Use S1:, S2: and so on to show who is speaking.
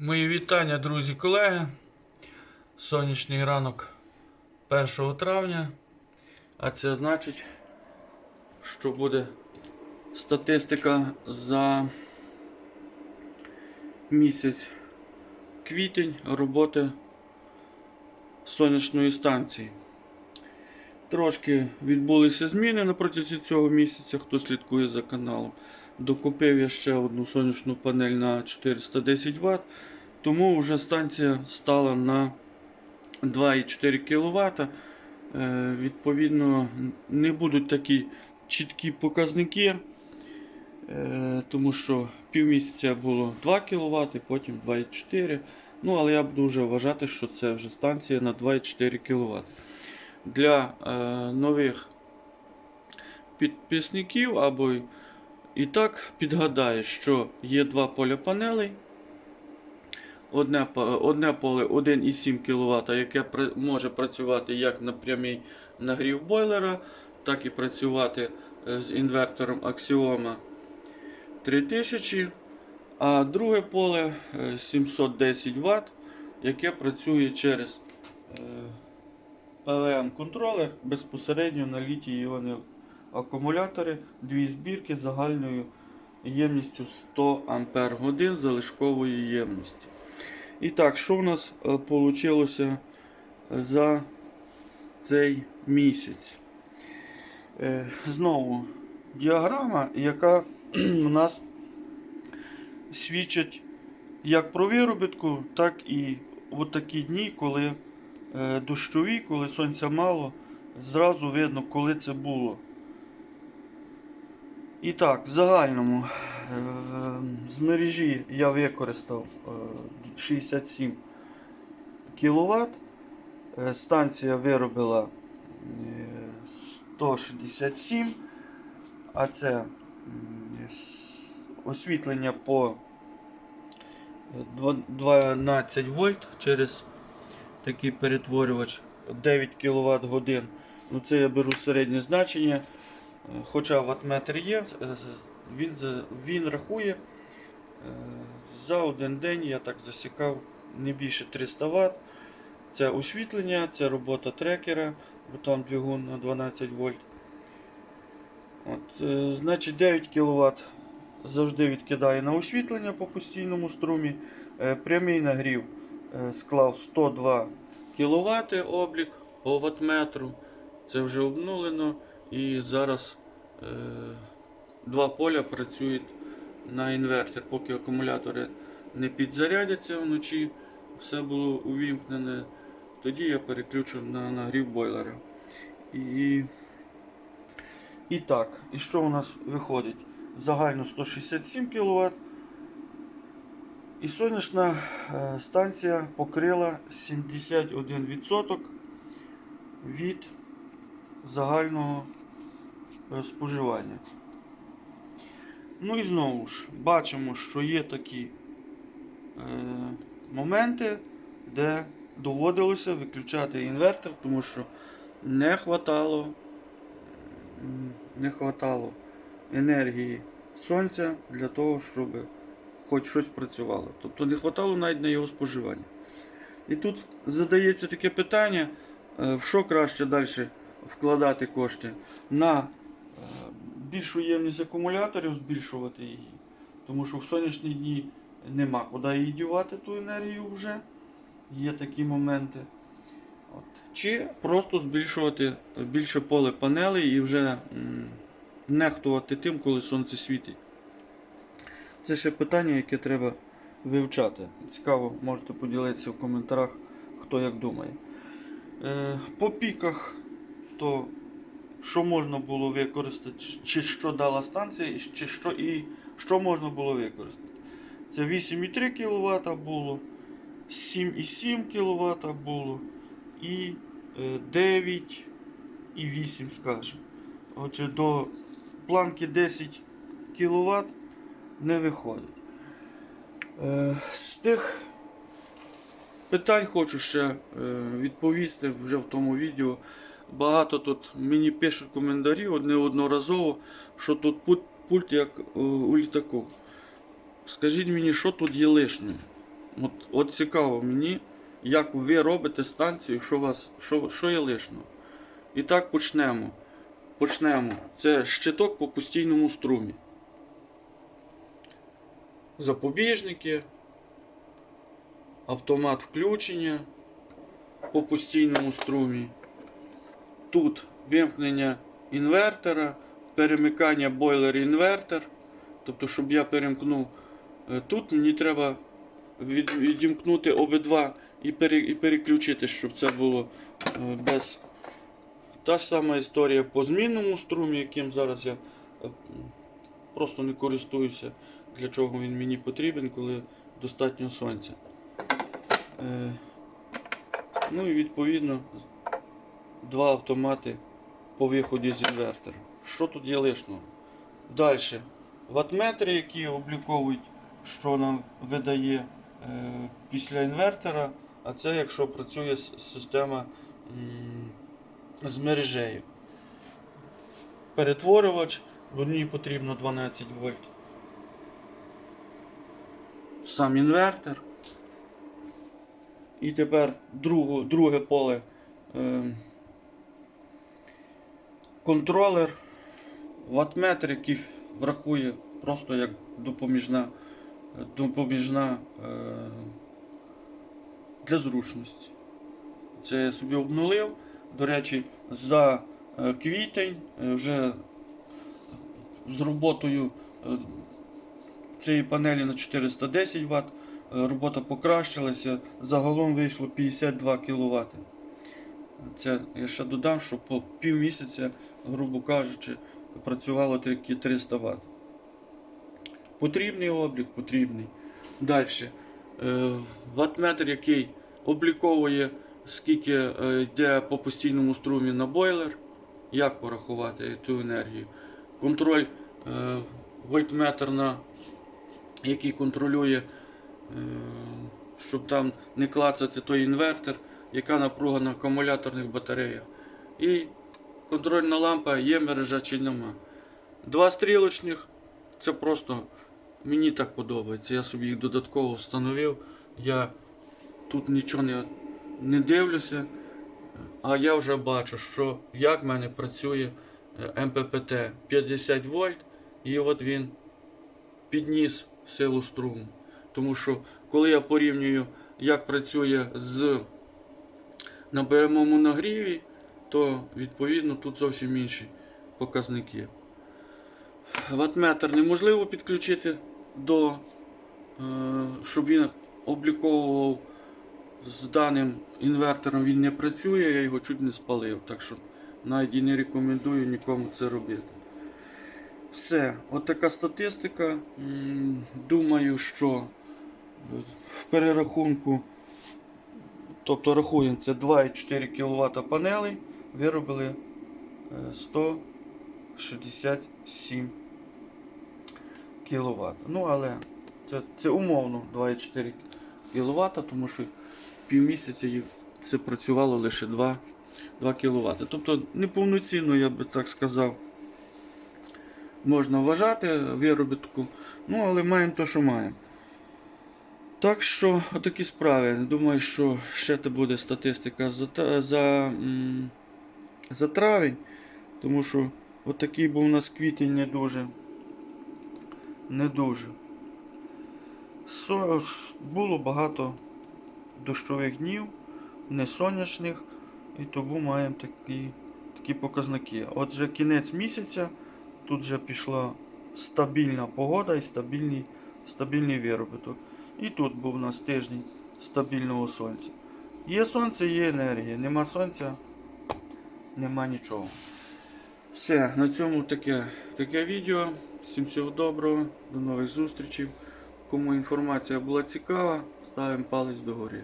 S1: Мої вітання, друзі, колеги. Сонячний ранок 1 травня. А це значить, що буде статистика за місяць квітень роботи сонячної станції. Трошки відбулися зміни на протязі цього місяця, хто слідкує за каналом. Докупив я ще одну сонячну панель на 410 Вт, тому вже станція стала на 2,4 кВт. Е, Відповідно, не будуть такі чіткі показники, е, тому що півмісяця було 2 кВт, потім 2,4 Ну, але я буду вже вважати, що це вже станція на 2,4 кВт. Для е, нових підписників або і так підгадаю, що є два поля панелей. Одне, одне поле 1,7 кВт, яке може працювати як на прямий нагрів бойлера, так і працювати е, з інвертором Axioma 3000. А друге поле е, 710 Вт, яке працює через е, PWM-контролер безпосередньо на літій іони акумулятори, дві збірки загальною ємністю 100 Ампер залишкової ємності. І так, що в нас вийшло за цей місяць? Е, Знову діаграма, яка у нас свідчить як про виробітку, так і от такі дні, коли е, дощові, коли сонця мало, зразу видно, коли це було. І так, в загальному е, з мережі я використав е, 67 кВт. Станція виробила е, 167, а це освітлення по е, 12 вольт через такий перетворювач 9 кВт годин. Ну, це я беру середнє значення. Хоча ватметр є, він, він рахує е, за один день, я так засікав не більше 300 Вт. Це освітлення, це робота трекера, бо двигун на 12 вольт. От, е, значить 9 кВт завжди відкидає на освітлення по постійному струмі. Е, Прямий нагрів склав 102 кВт облік по ватметру. Це вже обнулено. І зараз е, два поля працюють на інвертор, поки акумулятори не підзарядяться вночі, все було увімкнене. Тоді я переключу на нагрів бойлера. І, і так, і що у нас виходить? Загально 167 кВт. І сонячна е, станція покрила 71% від загального е, споживання. Ну і знову ж бачимо, що є такі е, моменти, де доводилося виключати інвертор, тому що не хватало, не хватало енергії сонця для того, щоб хоч щось працювало. Тобто не хватало навіть на його споживання. І тут задається таке питання, е, в що краще далі вкладати кошти на е, більшу ємність акумуляторів, збільшувати її. Тому що в сонячні дні нема куди її дівати ту енергію вже. Є такі моменти. От. Чи просто збільшувати більше поле панелей і вже нехтувати тим, коли сонце світить. Це ще питання, яке треба вивчати. Цікаво, можете поділитися в коментарях, хто як думає. Е, по піках, то що можна було використати, чи що дала станція, чи що, і що можна було використати. Це 8,3 кВт було, 7,7 кВт було і е, 9,8 скажімо. Отже, до планки 10 кВт не виходить. Е, з тих питань хочу ще е, відповісти вже в тому відео. Багато тут мені пишуть коментарі неодноразово, що тут пульт, пульт як е, у літаку. Скажіть мені, що тут є лишнє? От, от цікаво мені, як ви робите станцію, що, вас, що, що є лишнього. І так почнемо. Почнемо. Це щиток по постійному струмі. Запобіжники, автомат включення по постійному струмі. Тут вимкнення інвертора, перемикання бойлер-інвертор. Тобто, щоб я перемкнув е, тут, мені треба від, відімкнути обидва і, пере, і переключити, щоб це було е, без. Та ж сама історія по змінному струмі, яким зараз я е, просто не користуюся, для чого він мені потрібен, коли достатньо сонця. Ну і відповідно два автомати по виході з інвертора. Що тут є лишнього? Далі. Ватметри, які обліковують, що нам видає е, після інвертора, а це якщо працює система м, з мережею. Перетворювач, в одній потрібно 12 вольт. Сам інвертор. І тепер другу, друге поле. Е, контролер, ватметр, який врахує просто як допоміжна, допоміжна е, для зручності. Це я собі обнулив. До речі, за е, квітень е, вже з роботою е, цієї панелі на 410 Вт робота покращилася. Загалом вийшло 52 кВт. Це я ще додам, що по пів місяця, грубо кажучи, працювало тільки 300 Вт. Потрібний облік, потрібний. Далі. Ватметр, який обліковує, скільки е, йде по постійному струмі на бойлер, як порахувати ту енергію. Контроль е, вольтметр, на, який контролює, е, щоб там не клацати той інвертор, яка напруга на акумуляторних батареях. І контрольна лампа є мережа чи нема. Два стрілочних це просто мені так подобається. Я собі їх додатково встановив. Я тут нічого не, не дивлюся, а я вже бачу, що як в мене працює е, МППТ 50 вольт, і от він підніс силу струму. Тому що коли я порівнюю, як працює з на прямому нагріві, то відповідно тут зовсім інші показники. Ватметр неможливо підключити до, е, щоб він обліковував з даним інвертором, він не працює, я його чуть не спалив. Так що навіть і не рекомендую нікому це робити. Все, от така статистика. Думаю, що в перерахунку, тобто рахуємо, це 2,4 кВт панелей, виробили е, 167 кВт. Ну, але це, це умовно 2,4 кВт, тому що півмісяця це працювало лише 2, 2 кВт. Тобто неповноцінно, я би так сказав, можна вважати виробітку. Ну, але маємо те, що маємо. Так що, отакі справи. Думаю, що ще це буде статистика за, за, за травень, тому що отакий був у нас квітень не дуже. Не дуже. Було багато дощових днів, не сонячних, і тому маємо такі, такі показники. Отже, кінець місяця, тут вже пішла стабільна погода і стабільний, стабільний виробіток. І тут був у нас тиждень стабільного сонця. Є сонце, є енергія. Нема сонця, нема нічого. Все, на цьому таке, таке відео. Всім всього доброго, до нових зустрічей. Кому інформація була цікава, ставимо палець догори.